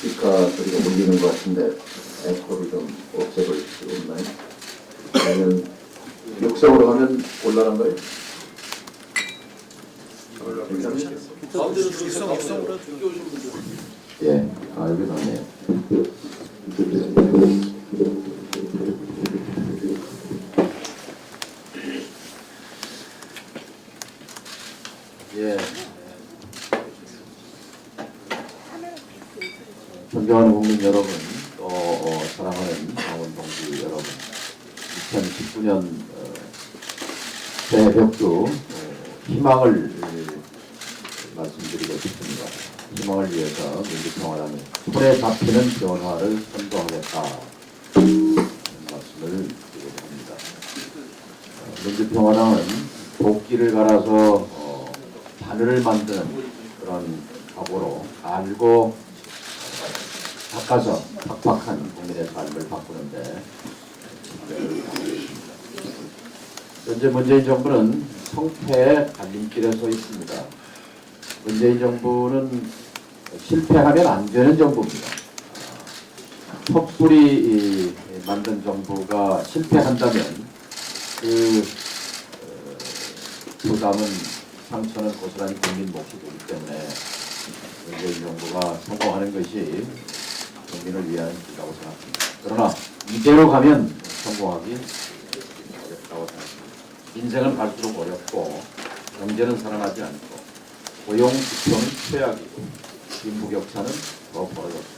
스피커 소리가 울리는 것 같은데 에코를 좀 없애볼 수 없나요? 아니면 육성으로 하면 육성 육성으로 예, 아 여기 나네요. 예. 존경하는 국민 여러분, 또 어, 사랑하는 강원 동지 여러분, 2019년 어, 새벽도 어, 희망을 어, 말씀드리고 싶습니다. 희망을 위해서 민주평화당은 손에 잡히는 변화를 선도하겠다 말씀을 드리고 합니다. 어, 민주평화당은 도끼를 갈아서 어, 바늘을 만드는 그런 각오로 알고 닦아서 팍팍한 국민의 삶을 바꾸는데. 현재 문재인 정부는 성패의 갈림길에 서 있습니다. 문재인 정부는 실패하면 안 되는 정부입니다. 촛불이 이, 만든 정부가 실패한다면 그 어, 부담은 상처는 고스란히 국민 몫이 되기 때문에 문재인 정부가 성공하는 것이 국민을 위한 길이라고 생각합니다. 그러나 이대로 가면 성공하기 어렵다고 생각합니다. 인생은 갈수록 어렵고 경제는 살아나지 않고 고용 지표는 최악이고 빈부격차는 더 벌어졌습니다.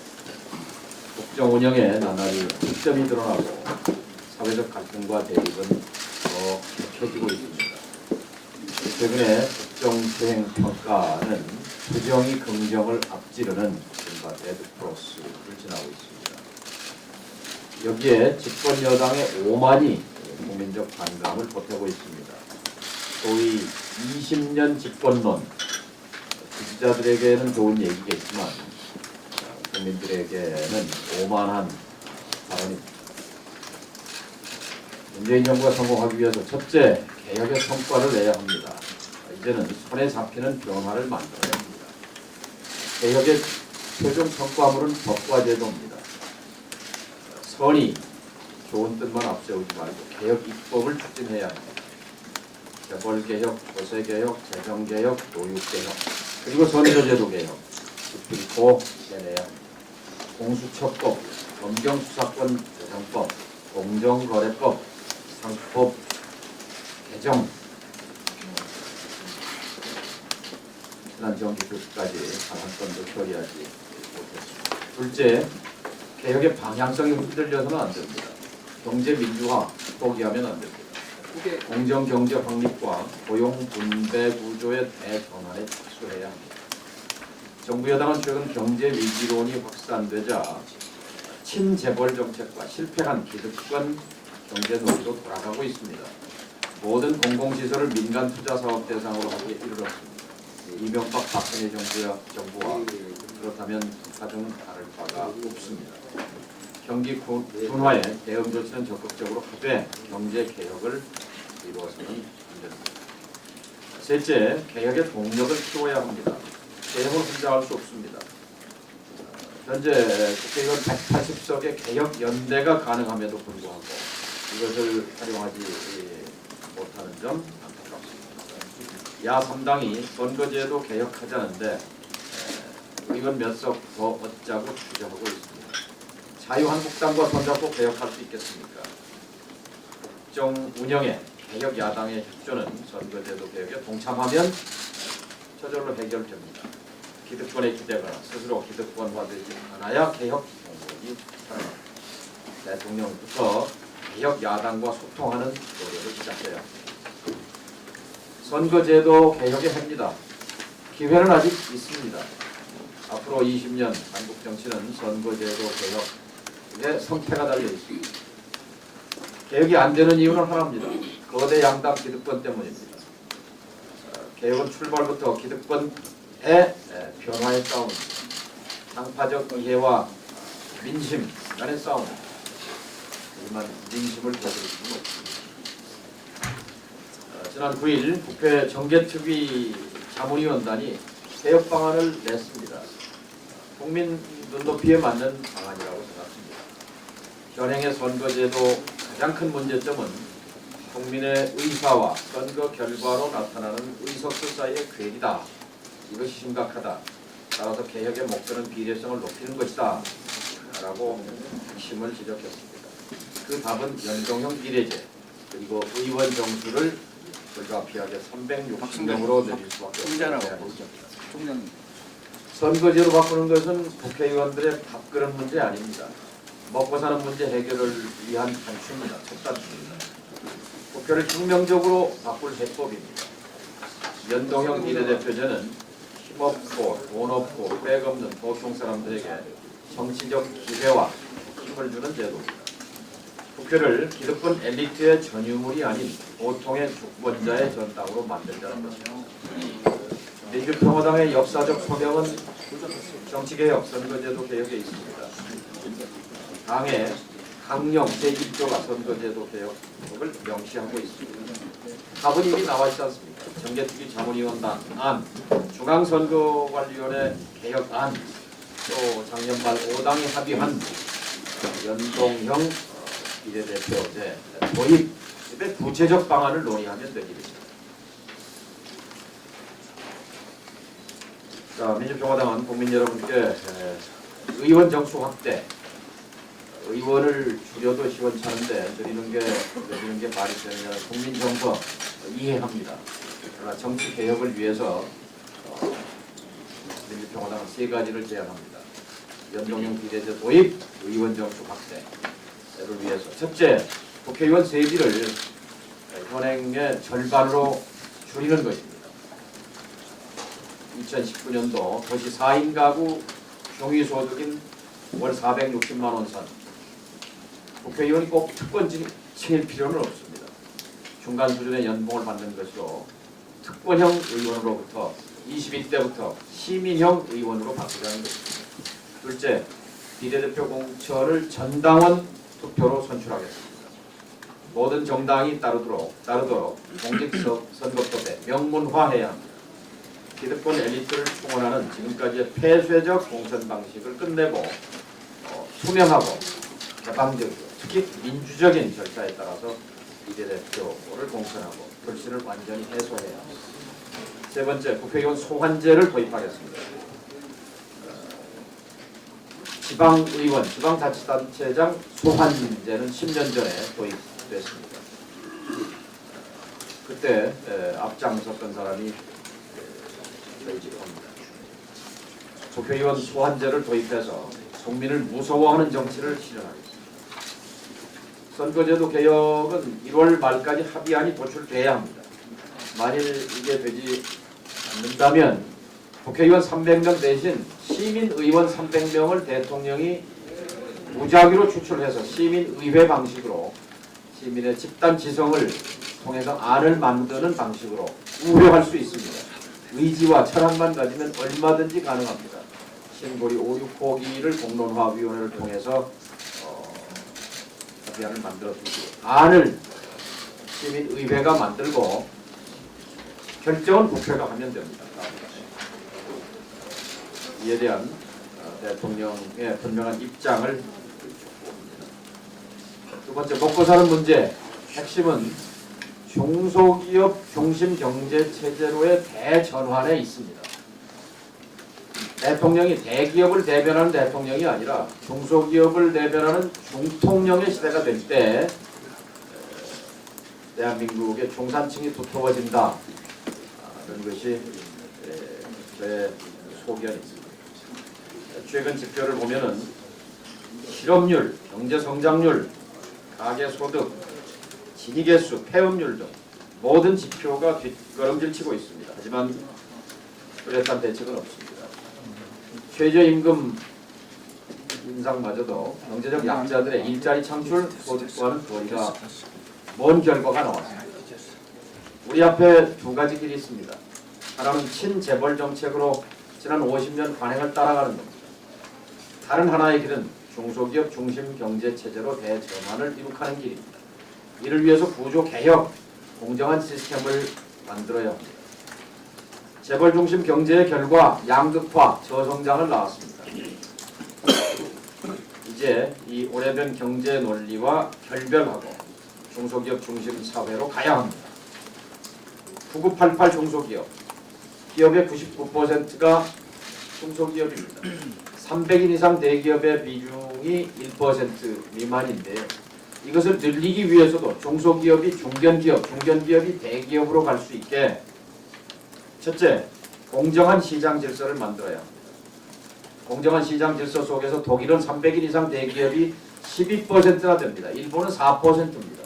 국정 운영에 나날이 흑점이 드러나고 사회적 갈등과 대립은 더 격해지고 있습니다. 최근에 국정 수행 평가는 부정이 긍정을 앞지르는 이른바 데드크로스를 지나고 있습니다. 여기에 집권 여당의 오만이 국민적 반감을 보태고 있습니다. 소위 20년 집권론 지지자들에게는 좋은 얘기겠지만 어, 국민들에게는 오만한 발언입니다. 문재인 정부가 성공하기 위해서 첫째, 개혁의 성과를 내야 합니다. 이제는 손에 잡히는 변화를 만들어야 합니다. 개혁의 최종 성과물은 법과 제도입니다. 선이 좋은 뜻만 앞세우지 말고 개혁 입법을 추진해야 합니다. 재벌 개혁, 조세 개혁, 재정 개혁, 교육 개혁, 그리고 선거제도 개혁 그리고 해내야 합니다. 공수처법, 검경수사권 개정법, 공정거래법, 상법 개정 지난 정기 한 건도 처리하지. 둘째, 개혁의 방향성이 흔들려서는 안 됩니다. 경제 민주화 포기하면 안 됩니다. 공정 경제 확립과 고용 분배 구조의 대전환에 착수해야 합니다. 정부 여당은 최근 경제 위기론이 확산되자 친재벌 정책과 실패한 기득권 경제 논리로 돌아가고 있습니다. 모든 공공시설을 민간 투자 사업 대상으로 하기에 이르렀습니다. 이명박 박근혜 정부와 그렇다면 가정 다를 바가 없습니다. 경기 구- 둔화에 대응 조치는 적극적으로 하되 경제 개혁을 이루어서는 안 됩니다. 셋째, 개혁의 동력을 키워야 합니다. 개혁은 혼자 할 수 없습니다. 어, 현재 국회의원 180석의 개혁 연대가 가능함에도 불구하고 이것을 활용하지 못하는 점 안타깝습니다. 야 3당이 선거제도 개혁하자는데 에, 의원 몇석 더 얻자고 주장하고 있습니다. 자유한국당과 손잡고 개혁할 수 있겠습니까? 국정 운영에 개혁 야당의 협조는 선거제도 개혁에 동참하면 저절로 해결됩니다. 기득권에 기대거나 스스로 기득권화되지 않아야 개혁 공복이 살아납니다. 대통령부터 개혁 야당과 소통하는 노력을 시작해야 합니다. 선거제도 개혁의 해입니다. 기회는 아직 있습니다. 앞으로 20년 한국 정치는 선거제도 개혁의 성패가 달려 있습니다. 개혁이 안 되는 이유는 하나입니다. 거대 양당 기득권 때문입니다. 어, 개혁은 출발부터 기득권의 에, 변화의 싸움, 당파적 이해와 민심 간의 싸움. 하지만 민심을 거두를 수는 없습니다. 어, 지난 9일 국회 정개특위 자문위원단이 개혁 방안을 냈습니다. 국민 눈높이에 맞는 방안이라고 생각합니다. 현행의 선거제도 가장 큰 문제점은 국민의 의사와 선거 결과로 나타나는 의석수 사이의 괴리다. 이것이 심각하다. 따라서 개혁의 목표는 비례성을 높이는 것이다. 라고 핵심을 지적했습니다. 그 답은 연동형 비례제 그리고 의원 정수를 불가피하게 360명으로 내릴 수밖에 없습니다. 총장님. 선거제로 바꾸는 것은 국회의원들의 밥그릇 문제 아닙니다. 먹고 사는 문제 해결을 위한 단추입니다. 첫 단추입니다. 국회를 혁명적으로 바꿀 해법입니다. 연동형 비례대표제는 힘없고 돈 없고 백 없는 보통 사람들에게 정치적 기회와 힘을 주는 제도입니다. 국회를 기득권 엘리트의 전유물이 아닌 보통의 주권자의 전당으로 만들자는 것입니다. 민주평화당의 역사적 소명은 정치개혁, 선거제도 개혁에 있습니다. 당의 강령 제1조가 선거제도 개혁을 명시하고 있습니다. 답은 이미 나와 있지 않습니까? 정개특위 자문위원단 안, 중앙선거관리위원회 개혁안, 또 작년 말 5당이 합의한 연동형 어, 비례대표제 도입의 구체적 방안을 논의하면 될 일입니다. 자, 민주평화당은 국민 여러분께 에, 의원 정수 확대, 의원을 줄여도 시원찮은데 늘리는 게 늘리는 게 말이 되느냐 국민 정서 이해합니다. 그러나 정치 개혁을 위해서 어, 민주평화당은 세 가지를 제안합니다. 연동형 비례제 도입, 의원 정수 확대를 위해서 첫째, 국회의원 세비를 현행의 절반으로 줄이는 것입니다. 2019년도 도시 4인 가구 종이소득인 월 460만 원 선. 국회의원이 꼭 특권직일 필요는 없습니다. 중간 수준의 연봉을 받는 것으로 특권형 의원으로부터 21대부터 시민형 의원으로 바꾸자는 것입니다. 둘째, 비례대표 공천을 전당원 투표로 선출하겠습니다. 모든 정당이 따르도록 따르도록 공직선거법에 명문화해야 합니다. 기득권 엘리트를 충원하는 지금까지의 폐쇄적 공천 방식을 끝내고 어, 투명하고 개방적이고 특히 민주적인 절차에 따라서 비례대표를 공천하고 불신을 완전히 해소해야 합니다. 세 번째, 국회의원 소환제를 도입하겠습니다. 어, 지방의원, 지방자치단체장 소환제는 10년 전에 도입됐습니다. 그때 에, 앞장섰던 사람이 저희 집 겁니다. 국회의원 소환제를 도입해서 국민을 무서워하는 정치를 실현하겠습니다. 선거제도 개혁은 1월 말까지 합의안이 도출돼야 합니다. 만일 이게 되지 않는다면 국회의원 300명 대신 시민의원 300명을 대통령이 무작위로 추출해서 시민의회 방식으로 시민의 집단 지성을 통해서 안을 만드는 방식으로 우회할 수 있습니다. 의지와 철학만 가지면 얼마든지 가능합니다. 신고리 5, 6호기를 공론화위원회를 통해서 어, 합의안을 만들어 두고 안을 시민의회가 만들고 결정은 국회가 하면 됩니다. 이에 대한 어, 대통령의 분명한 입장을. 두 번째 먹고 사는 문제 핵심은 중소기업 중심 경제 체제로의 대전환에 있습니다. 대통령이 대기업을 대변하는 대통령이 아니라 중소기업을 대변하는 중통령의 시대가 될 때 대한민국의 중산층이 두터워진다는 것이 에, 제 소견입니다. 최근 지표를 보면은 실업률, 경제 성장률, 가계 소득, 진위 개수, 폐업률 등 모든 지표가 뒷걸음질 치고 있습니다. 하지만 뚜렷한 대책은 없습니다. 최저임금 인상마저도 경제적 약자들의 일자리 창출 소득과는 거리가 먼 결과가 나왔습니다. 우리 앞에 두 가지 길이 있습니다. 하나는 친재벌 정책으로 지난 50년 관행을 따라가는 겁니다. 다른 하나의 길은 중소기업 중심 경제 체제로 대전환을 이룩하는 길입니다. 이를 위해서 구조 개혁, 공정한 시스템을 만들어야 합니다. 재벌 중심 경제의 결과 양극화, 저성장을 낳았습니다. 이제 이 오래된 경제 논리와 결별하고 중소기업 중심 사회로 가야 합니다. 9988 중소기업 기업의 99%가 중소기업입니다. 300인 이상 대기업의 비중이 1% 미만인데요. 이것을 늘리기 위해서도 중소기업이 중견기업, 중견기업이 대기업으로 갈 수 있게 첫째, 공정한 시장 질서를 만들어야 합니다. 공정한 시장 질서 속에서 독일은 300인 이상 대기업이 12%나 됩니다. 일본은 4%입니다.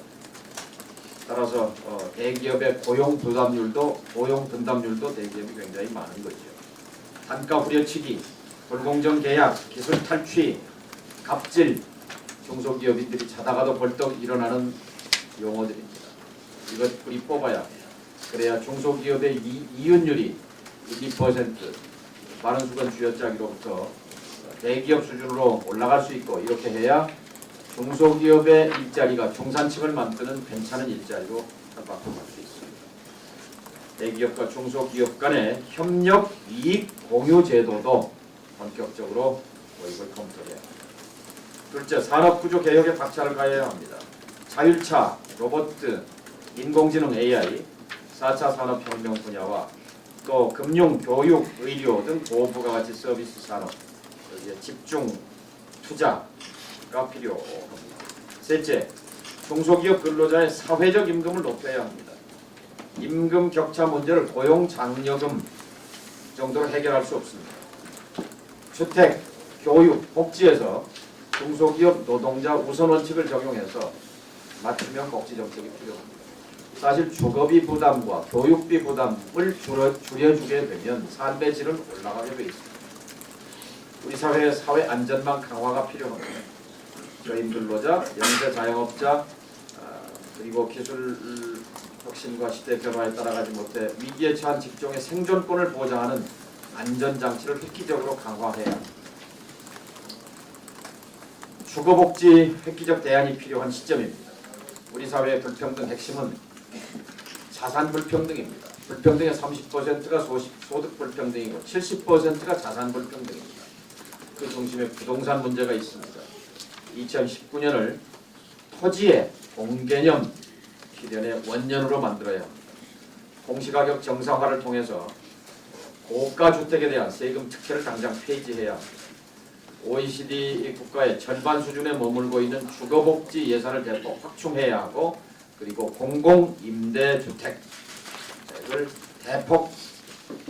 따라서 어, 대기업의 고용 부담률도 고용 분담률도 대기업이 굉장히 많은 거죠. 단가 후려치기, 불공정 계약, 기술 탈취, 갑질, 중소기업인들이 자다가도 벌떡 일어나는 용어들입니다. 이것 뿌리 뽑아야 합니다. 그래야 중소기업의 이, 이윤율이 1, 2% 많은 수건 쥐어짜기로부터 대기업 수준으로 올라갈 수 있고 이렇게 해야 중소기업의 일자리가 중산층을 만드는 괜찮은 일자리로 바꿔갈 수 있습니다. 대기업과 중소기업 간의 협력 이익 공유 제도도 본격적으로 도입을 검토해야 합니다. 둘째, 산업구조 개혁에 박차를 가해야 합니다. 자율차, 로봇, 인공지능 AI, 4차 산업혁명 분야와 또 금융, 교육, 의료 등 고부가 가치 서비스 산업 여기에 집중 투자가 필요합니다. 셋째, 중소기업 근로자의 사회적 임금을 높여야 합니다. 임금 격차 문제를 고용 장려금 정도로 해결할 수 없습니다. 주택, 교육, 복지에서 중소기업 노동자 우선 원칙을 적용해서 맞춤형 복지 정책이 필요합니다. 사실 주거비 부담과 교육비 부담을 줄여, 줄여주게 되면 삶의 질은 올라가게 돼 있습니다. 우리 사회의 사회 안전망 강화가 필요합니다. 저임 근로자, 영세 자영업자, 아, 그리고 기술 혁신과 시대 변화에 따라가지 못해 위기에 처한 직종의 생존권을 보장하는 안전장치를 획기적으로 강화해야 합니다. 주거복지 획기적 대안이 필요한 시점입니다. 우리 사회의 불평등 핵심은 자산 불평등입니다. 불평등의 30%가 소식, 소득 불평등이고 70%가 자산 불평등입니다. 그 중심에 부동산 문제가 있습니다. 2019년을 토지의 공개념 실현의 원년으로 만들어야 합니다. 공시가격 정상화를 통해서 고가 주택에 대한 세금 특혜를 당장 폐지해야 합니다. OECD 국가의 절반 수준에 머물고 있는 주거복지 예산을 대폭 확충해야 하고 그리고 공공 임대주택을 대폭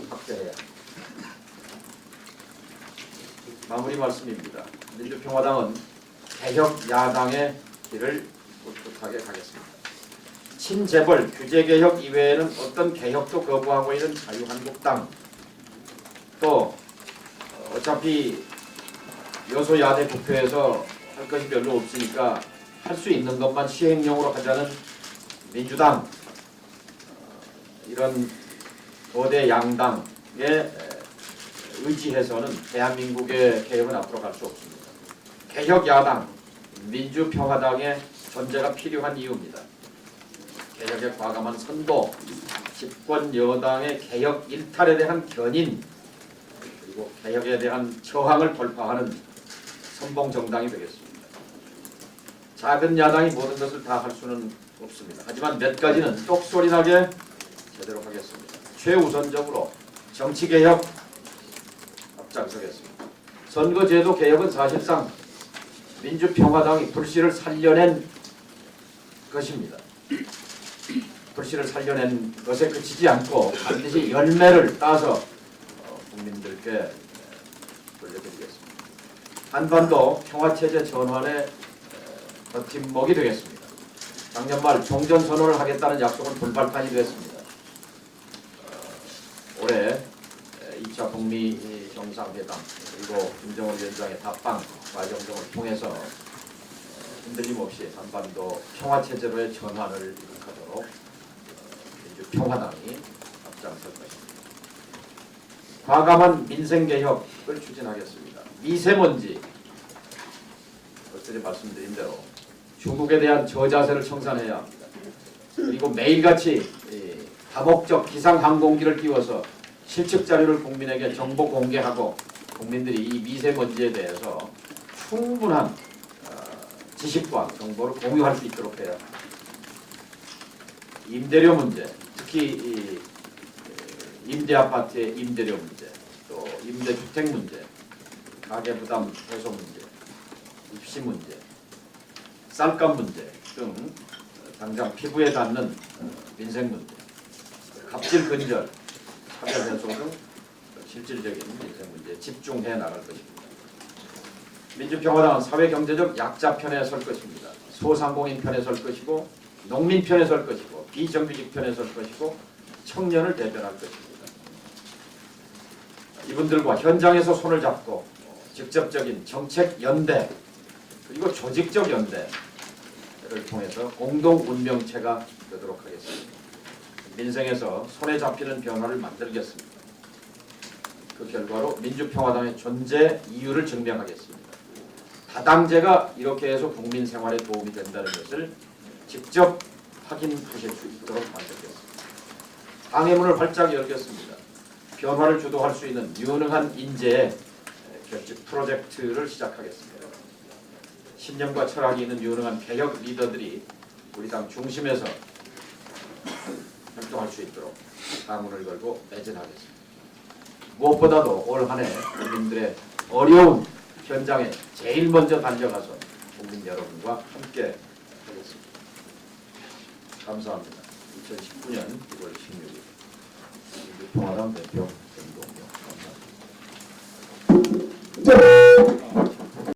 확대해야 합니다. 마무리 말씀입니다. 민주평화당은 개혁 야당의 길을 꿋꿋하게 가겠습니다. 친재벌 규제 개혁 이외에는 어떤 개혁도 거부하고 있는 자유한국당 또 어차피 여소야대 국회에서 할 것이 별로 없으니까 할 수 있는 것만 시행령으로 하자는 민주당 어, 이런 거대 양당의 에, 의지해서는 대한민국의 개혁은 앞으로 갈 수 없습니다. 개혁 야당 민주평화당의 존재가 필요한 이유입니다. 개혁의 과감한 선도, 집권 여당의 개혁 일탈에 대한 견인, 그리고 개혁에 대한 저항을 돌파하는 선봉 정당이 되겠습니다. 작은 야당이 모든 것을 다 할 수는 없습니다. 하지만 몇 가지는 똑소리 나게 제대로 하겠습니다. 최우선적으로 정치 개혁 앞장서겠습니다. 선거제도 개혁은 사실상 민주평화당이 불씨를 살려낸 것입니다. 불씨를 살려낸 것에 그치지 않고 반드시 열매를 따서 어, 국민들께 돌려드리겠습니다. 한반도 평화체제 전환의 어, 버팀목이 되겠습니다. 작년 말 종전 선언을 하겠다는 약속은 불발판이 됐습니다. 어, 올해 2차 북미 정상회담 그리고 김정은 위원장의 답방 과정 등을 통해서 어, 흔들림 없이 한반도 평화체제로의 전환을 이룩하도록 어, 민주평화당이 앞장설 것입니다. 과감한 민생개혁을 추진하겠습니다. 미세먼지 어제 말씀드린 대로 중국에 대한 저자세를 청산해야 합니다. 그리고 매일같이 이 다목적 기상 항공기를 띄워서 실측 자료를 국민에게 정보 공개하고 국민들이 이 미세먼지에 대해서 충분한 어, 지식과 정보를 공유할 수 있도록 해야 합니다. 임대료 문제, 특히 임대 아파트의 임대료 문제, 또 임대 주택 문제, 가계 부담 해소 문제, 입시 문제, 쌀값 문제 등 당장 피부에 닿는 어, 민생 문제, 갑질 근절, 차별 해소 등 실질적인 민생 문제에 집중해 나갈 것입니다. 민주평화당은 사회경제적 약자 편에 설 것입니다. 소상공인 편에 설 것이고 농민 편에 설 것이고 비정규직 편에 설 것이고 청년을 대변할 것입니다. 이분들과 현장에서 손을 잡고 어, 직접적인 정책 연대 그리고 조직적 연대를 통해서 공동 운명체가 되도록 하겠습니다. 민생에서 손에 잡히는 변화를 만들겠습니다. 그 결과로 민주평화당의 존재 이유를 증명하겠습니다. 다당제가 이렇게 해서 국민 생활에 도움이 된다는 것을 직접 확인하실 수 있도록 만들겠습니다. 당의 문을 활짝 열겠습니다. 변화를 주도할 수 있는 유능한 인재의 프로젝트를 시작하겠습니다. 신념과 철학이 있는 유능한 개혁 리더들이 우리 당 중심에서 활동할 수 있도록 당문을 걸고 매진하겠습니다. 무엇보다도 올 한해 국민들의 어려운 현장에 제일 먼저 달려가서 국민 여러분과 함께 하겠습니다. 감사합니다. 2019년 1월 16일 민주평화당 대표